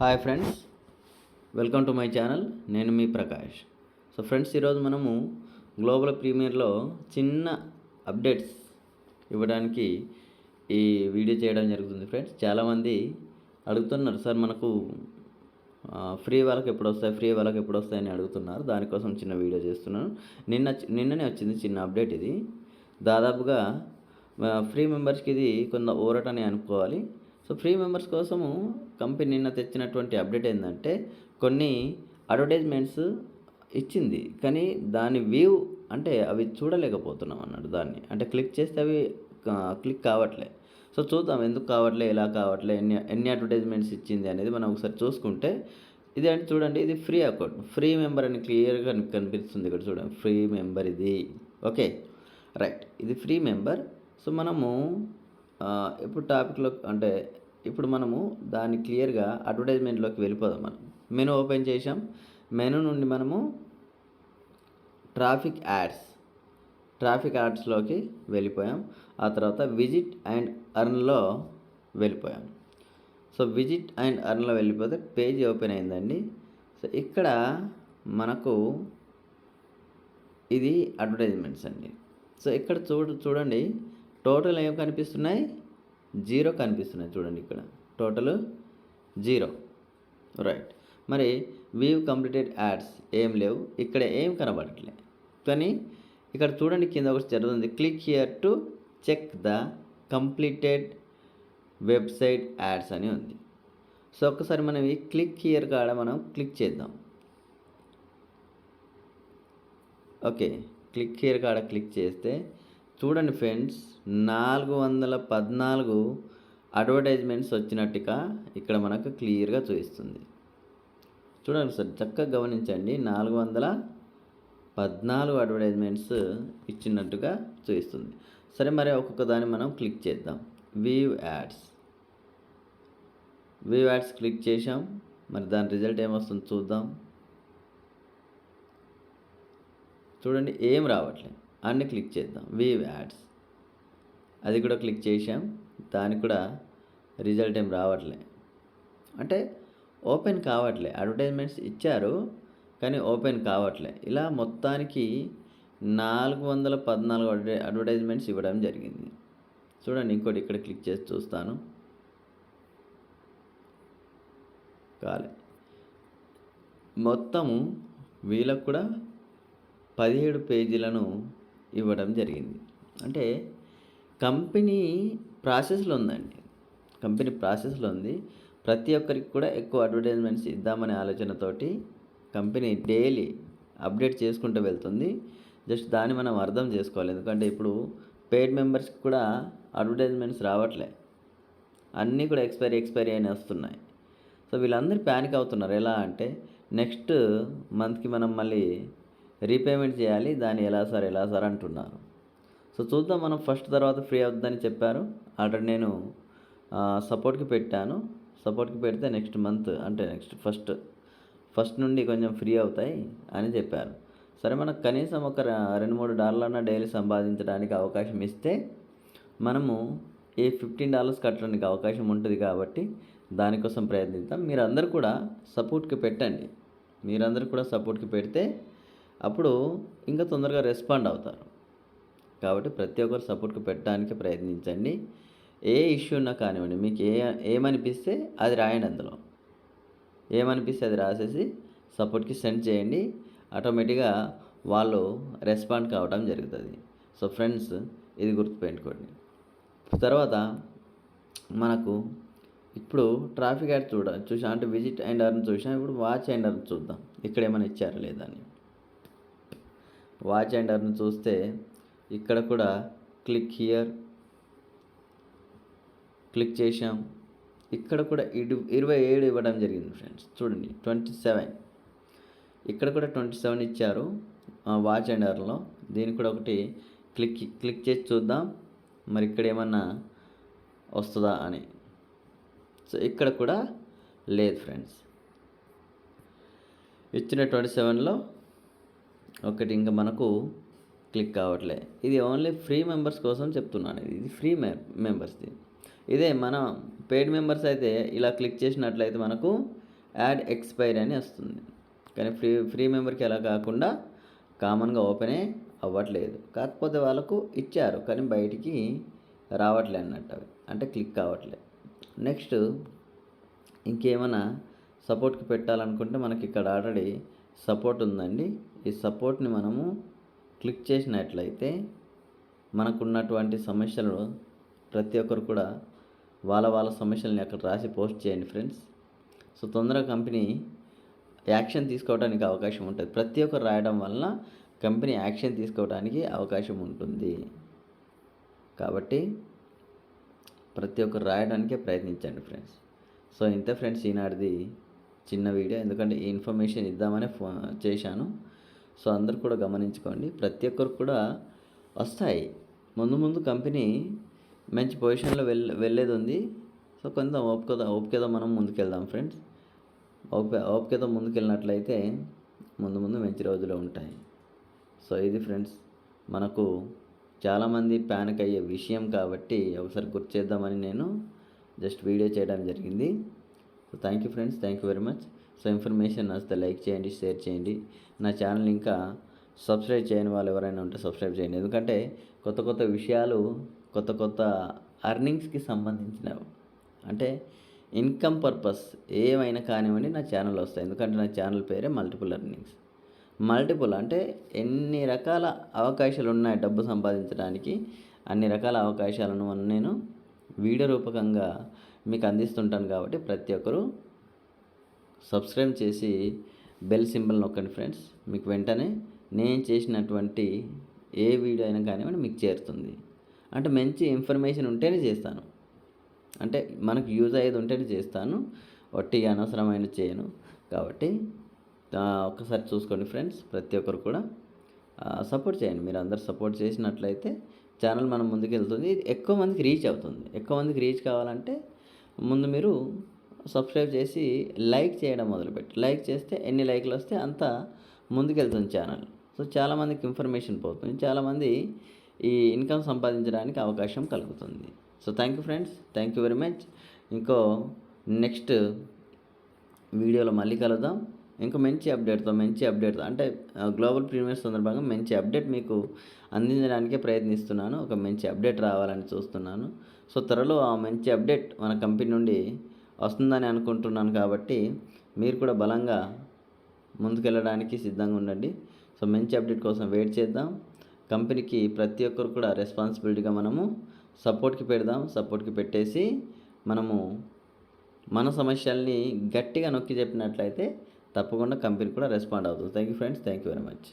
Hi friends welcome to my channel నేను మీ Prakash. So friends ఈరోజు మనము గ్లోబల్ ప్రీమియర్లో చిన్న అప్డేట్స్ ఇవ్వడానికి ఈ వీడియో చేయడం జరుగుతుంది ఫ్రెండ్స్ చాలామంది అడుగుతున్నారు సార్ మనకు ఫ్రీ వాళ్ళకి ఎప్పుడు వస్తాయి ఫ్రీ వాళ్ళకి ఎప్పుడు వస్తాయని అడుగుతున్నారు. దానికోసం చిన్న వీడియో చేస్తున్నాను. నిన్న నిన్ననే వచ్చింది చిన్న అప్డేట్ ఇది. దాదాపుగా ఫ్రీ మెంబర్స్కి ఇది కొంత ఊరట అని అనుకోవాలి. సో ఫ్రీ మెంబర్స్ కోసము కంపెనీ నిన్న తెచ్చినటువంటి అప్డేట్ ఏంటంటే కొన్ని అడ్వర్టైజ్మెంట్స్ ఇచ్చింది. కానీ దాని వ్యూ అంటే అవి చూడలేకపోతున్నాం అన్నాడు దాన్ని. అంటే క్లిక్ చేస్తే అవి క్లిక్ కావట్లే. సో చూద్దాం ఎందుకు కావట్లే ఎలా కావట్లే ఎన్ని ఎన్ని అడ్వర్టైజ్మెంట్స్ ఇచ్చింది అనేది మనం ఒకసారి చూసుకుంటే ఇది అంటే చూడండి ఇది ఫ్రీ అకౌంట్. ఫ్రీ మెంబర్ అని క్లియర్గా కనిపిస్తుంది ఇక్కడ చూడండి. ఫ్రీ మెంబర్ ఇది. ఓకే. రైట్. ఇది ఫ్రీ మెంబర్. సో మనము ఇప్పుడు టాపిక్లో అంటే ఇప్పుడు మనము దాన్ని క్లియర్గా అడ్వర్టైజ్మెంట్లోకి వెళ్ళిపోదాం మనం. మెనూ ఓపెన్ చేసాం మెనూ నుండి మనము ట్రాఫిక్ యాడ్స్ ట్రాఫిక్ యాడ్స్లోకి వెళ్ళిపోయాం. ఆ తర్వాత విజిట్ అండ్ అర్న్లో వెళ్ళిపోయాం. సో విజిట్ అండ్ అర్న్లో వెళ్ళిపోతే పేజ్ ఓపెన్ అయిందండి. సో ఇక్కడ మనకు ఇది అడ్వర్టైజ్మెంట్స్ అండి. సో ఇక్కడ చూడు చూడండి. టోటల్ ఏం కనిపిస్తున్నాయి? జీరో కనిపిస్తున్నాయి చూడండి ఇక్కడ. Total zero. రైట్. మరి వీవ్ కంప్లీటెడ్ యాడ్స్ ఏం లేవు. ఇక్కడ ఏం కనబడట్లే. కానీ ఇక్కడ చూడండి కింద ఒకటి జరుగుతుంది. Click here to check the completed website ads అని ఉంది. సో ఒక్కసారి మనం ఈ క్లిక్ హియర్ కాడ మనం క్లిక్ చేద్దాం. ఓకే. క్లిక్ హియర్ కాడ క్లిక్ చేస్తే చూడండి ఫ్రెండ్స్ నాలుగు వందల పద్నాలుగు అడ్వర్టైజ్మెంట్స్ వచ్చినట్టుగా ఇక్కడ మనకు క్లియర్గా చూపిస్తుంది. చూడండి సార్ చక్కగా గమనించండి నాలుగు వందల పద్నాలుగు అడ్వర్టైజ్మెంట్స్ ఇచ్చినట్టుగా చూపిస్తుంది. సరే మరి ఒక్కొక్క దాన్ని మనం క్లిక్ చేద్దాం. View ads view ads click చేసాం మరి దాని రిజల్ట్ ఏమొస్తుంది చూద్దాం. చూడండి ఏం రావట్లేదు. అన్ని క్లిక్ చేద్దాం. వేవ్ యాడ్స్ అది కూడా క్లిక్ చేసాం దానికి కూడా రిజల్ట్ ఏం రావట్లే. అంటే ఓపెన్ కావట్లే. అడ్వర్టైజ్మెంట్స్ ఇచ్చారు కానీ ఓపెన్ కావట్లే. ఇలా మొత్తానికి నాలుగు వందల పద్నాలుగు అడ్వర్టైజ్మెంట్స్ ఇవ్వడం జరిగింది. చూడండి ఇంకోటి ఇక్కడ క్లిక్ చేసి చూస్తాను. కాలే. మొత్తము వీళ్ళకు కూడా పదిహేడు పేజీలను ఇవ్వడం జరిగింది. అంటే కంపెనీ ప్రాసెస్లో ఉందండి. కంపెనీ ప్రాసెస్లో ఉంది. ప్రతి ఒక్కరికి కూడా ఎక్కువ అడ్వర్టైజ్మెంట్స్ ఇద్దామనే ఆలోచనతోటి కంపెనీ డైలీ అప్డేట్ చేసుకుంటూ వెళ్తుంది. జస్ట్ దాన్ని మనం అర్థం చేసుకోవాలి. ఎందుకంటే ఇప్పుడు పెయిడ్ మెంబర్స్కి కూడా అడ్వర్టైజ్మెంట్స్ రావట్లే. అన్నీ కూడా ఎక్స్పైరీ ఎక్స్పైరీ అని వస్తున్నాయి. సో వీళ్ళందరూ ప్యానిక్ అవుతున్నారు. ఎలా అంటే నెక్స్ట్ మంత్కి మనం మళ్ళీ రీపేమెంట్ చేయాలి దాన్ని ఎలా సార్ ఎలా సార్ అంటున్నారు. సో చూద్దాం మనం ఫస్ట్ తర్వాత ఫ్రీ అవుతుందని చెప్పారు. ఆల్రెడీ నేను సపోర్ట్కి పెట్టాను. సపోర్ట్కి పెడితే నెక్స్ట్ మంత్ అంటే నెక్స్ట్ ఫస్ట్ ఫస్ట్ నుండి కొంచెం ఫ్రీ అవుతాయి అని చెప్పారు. సరే మనకు కనీసం ఒక రెండు మూడు డాలర్లన్నా డైలీ సంపాదించడానికి అవకాశం ఇస్తే మనము ఈ ఫిఫ్టీన్ డాలర్స్ కట్టడానికి అవకాశం ఉంటుంది కాబట్టి దానికోసం ప్రయత్నిద్దాం. మీరందరూ కూడా సపోర్ట్కి పెట్టండి. మీరందరూ కూడా సపోర్ట్కి పెడితే అప్పుడు ఇంకా తొందరగా రెస్పాండ్ అవుతారు. కాబట్టి ప్రతి ఒక్కరు సపోర్ట్కి పెట్టడానికి ప్రయత్నించండి. ఏ ఇష్యూ ఉన్నా కానివ్వండి మీకు ఏ ఏమనిపిస్తే అది రాయండి అందులో. ఏమనిపిస్తే అది రాసేసి సపోర్ట్కి సెండ్ చేయండి. ఆటోమేటిక్గా వాళ్ళు రెస్పాండ్ కావడం జరుగుతుంది. సో ఫ్రెండ్స్ ఇది గుర్తుపెట్టుకోండి. తర్వాత మనకు ఇప్పుడు ట్రాఫిక్ యాడ్ చూడ చూసాం అంటే విజిట్ అండ్ అర్న్ చూసాం. ఇప్పుడు వాచ్ అండ్ అర్న్ చూద్దాం. ఇక్కడ ఏమైనా ఇచ్చారా లేదా అని. వాచ్ అండ్ అర్న్ చూస్తే ఇక్కడ కూడా క్లిక్ హియర్ క్లిక్ చేసాం ఇక్కడ కూడా ఇడు ఇరవై ఏడు ఇవ్వడం జరిగింది ఫ్రెండ్స్. చూడండి ట్వంటీ సెవెన్. ఇక్కడ కూడా ట్వంటీ సెవెన్ ఇచ్చారు వాచ్ అండ్ అర్లో. దీనికి కూడా ఒకటి క్లిక్ క్లిక్ చేసి చూద్దాం. మరి ఇక్కడ ఏమన్నా వస్తుందా అని. సో ఇక్కడ కూడా లేదు ఫ్రెండ్స్. ఇచ్చిన ట్వంటీ సెవెన్లో ఒకటి ఇంకా మనకు క్లిక్ కావట్లే. ఇది ఓన్లీ ఫ్రీ మెంబర్స్ కోసం చెప్తున్నాను ఇది. ఫ్రీ మె మెంబర్స్ది. ఇదే మనం పెయిడ్ మెంబర్స్ అయితే ఇలా క్లిక్ చేసినట్లయితే మనకు యాడ్ ఎక్స్పైర్ అని వస్తుంది. కానీ ఫ్రీ ఫ్రీ మెంబర్కి అలా కాకుండా కామన్గా ఓపెనే అవ్వట్లేదు. కాకపోతే వాళ్ళకు ఇచ్చారు కానీ బయటికి రావట్లే అన్నట్టు అవి. అంటే క్లిక్ కావట్లే. నెక్స్ట్ ఇంకేమైనా సపోర్ట్కి పెట్టాలనుకుంటే మనకి ఇక్కడ ఆల్రెడీ సపోర్ట్ ఉందండి. ఈ సపోర్ట్ని మనము క్లిక్ చేసినట్లయితే మనకున్నటువంటి సమస్యలు ప్రతి ఒక్కరు కూడా వాళ్ళ వాళ్ళ సమస్యల్ని అక్కడ రాసి పోస్ట్ చేయండి ఫ్రెండ్స్. సో తొందరగా కంపెనీ యాక్షన్ తీసుకోవడానికి అవకాశం ఉంటుంది. ప్రతి ఒక్కరు రాయడం వలన కంపెనీ యాక్షన్ తీసుకోవడానికి అవకాశం ఉంటుంది. కాబట్టి ప్రతి ఒక్కరు రాయడానికే ప్రయత్నించండి ఫ్రెండ్స్. సో ఇంత ఫ్రెండ్స్ ఈనాటిది చిన్న వీడియో. ఎందుకంటే ఈ ఇన్ఫర్మేషన్ ఇద్దామనే ఫో చేశాను. సో అందరు కూడా గమనించుకోండి. ప్రతి ఒక్కరు కూడా వస్తాయి. ముందు ముందు కంపెనీ మంచి పొజిషన్లో వెళ్ వెళ్ళేది ఉంది. సో కొంత ఓపిక ఓపికతో మనం ముందుకెళ్దాం ఫ్రెండ్స్. ఓపిక ఓపికతో ముందుకెళ్ళినట్లయితే ముందు ముందు మంచి రోజులు ఉంటాయి. సో ఇది ఫ్రెండ్స్ మనకు చాలామంది ప్యానిక్ అయ్యే విషయం కాబట్టి ఒకసారి గుర్తు చేద్దామని నేను జస్ట్ వీడియో చేయడం జరిగింది. So thank you friends thank you very much. So information నచ్చితే లైక్ చేయండి షేర్ చేయండి. నా ఛానల్ ఇంకా సబ్స్క్రైబ్ చేయని వాళ్ళు ఎవరైనా ఉంటే సబ్స్క్రైబ్ చేయండి. ఎందుకంటే కొత్త కొత్త విషయాలు కొత్త కొత్త అర్నింగ్స్కి సంబంధించినవి. అంటే ఇన్కమ్ పర్పస్ ఏమైనా కానివ్వండి నా ఛానల్ వస్తాయి. ఎందుకంటే నా ఛానల్ పేరే మల్టిపుల్ అర్నింగ్స్ మల్టిపుల్ అంటే ఎన్ని రకాల అవకాశాలు ఉన్నాయి డబ్బు సంపాదించడానికి అన్ని రకాల అవకాశాలను నేను వీడియో రూపకంగా మీకు అందిస్తుంటాను కాబట్టి ప్రతి ఒక్కరూ సబ్స్క్రైబ్ చేసి బెల్ సింబల్ నొక్కండి ఫ్రెండ్స్. మీకు వెంటనే నేను చేసినటువంటి ఏ వీడియో అయినా కానివ్వండి మీకు చేరుతుంది. అంటే మంచి ఇన్ఫర్మేషన్ ఉంటేనే చేస్తాను. అంటే మనకు యూజ్ అయ్యేది ఉంటేనే చేస్తాను. ఒట్టిగా అనవసరమైన చేయను. కాబట్టి ఒక్కసారి చూసుకోండి ఫ్రెండ్స్. ప్రతి ఒక్కరు కూడా సపోర్ట్ చేయండి. మీరు అందరు సపోర్ట్ చేసినట్లయితే ఛానల్ మనం ముందుకు వెళ్తుంది ఎక్కువ మందికి రీచ్ అవుతుంది. ఎక్కువ మందికి రీచ్ కావాలంటే ముందు మీరు సబ్స్క్రైబ్ చేసి లైక్ చేయడం మొదలుపెట్టి. లైక్ చేస్తే ఎన్ని లైక్లు వస్తే అంత ముందుకెళ్తుంది ఛానల్. సో చాలామందికి ఇన్ఫర్మేషన్ పోతుంది. చాలామంది ఈ ఇన్కమ్ సంపాదించడానికి అవకాశం కలుగుతుంది. So thank you friends thank you very much ఇంకో నెక్స్ట్ వీడియోలో మళ్ళీ కలుద్దాం. ఇంకో మంచి అప్డేట్తో మంచి అప్డేట్తో అంటే ఆ, గ్లోబల్ ప్రీమియర్ సందర్భంగా మంచి అప్డేట్ మీకు అందించడానికే ప్రయత్నిస్తున్నాను. ఒక మంచి అప్డేట్ రావాలని చూస్తున్నాను. సో త్వరలో ఆ మంచి అప్డేట్ మన కంపెనీ నుండి వస్తుందని అనుకుంటున్నాను కాబట్టి మీరు కూడా బలంగా ముందుకెళ్ళడానికి సిద్ధంగా ఉండండి. సో మంచి అప్డేట్ కోసం వెయిట్ చేద్దాం. కంపెనీకి ప్రతి ఒక్కరు కూడా రెస్పాన్సిబిలిటీగా మనము సపోర్ట్కి పెడదాం. సపోర్ట్కి పెట్టేసి మనము మన సమస్యల్ని గట్టిగా నొక్కి చెప్పినట్లయితే తప్పకుండా కంపెనీ కూడా రెస్పాండ్ అవుతుంది. Thank you friends. Thank you very much.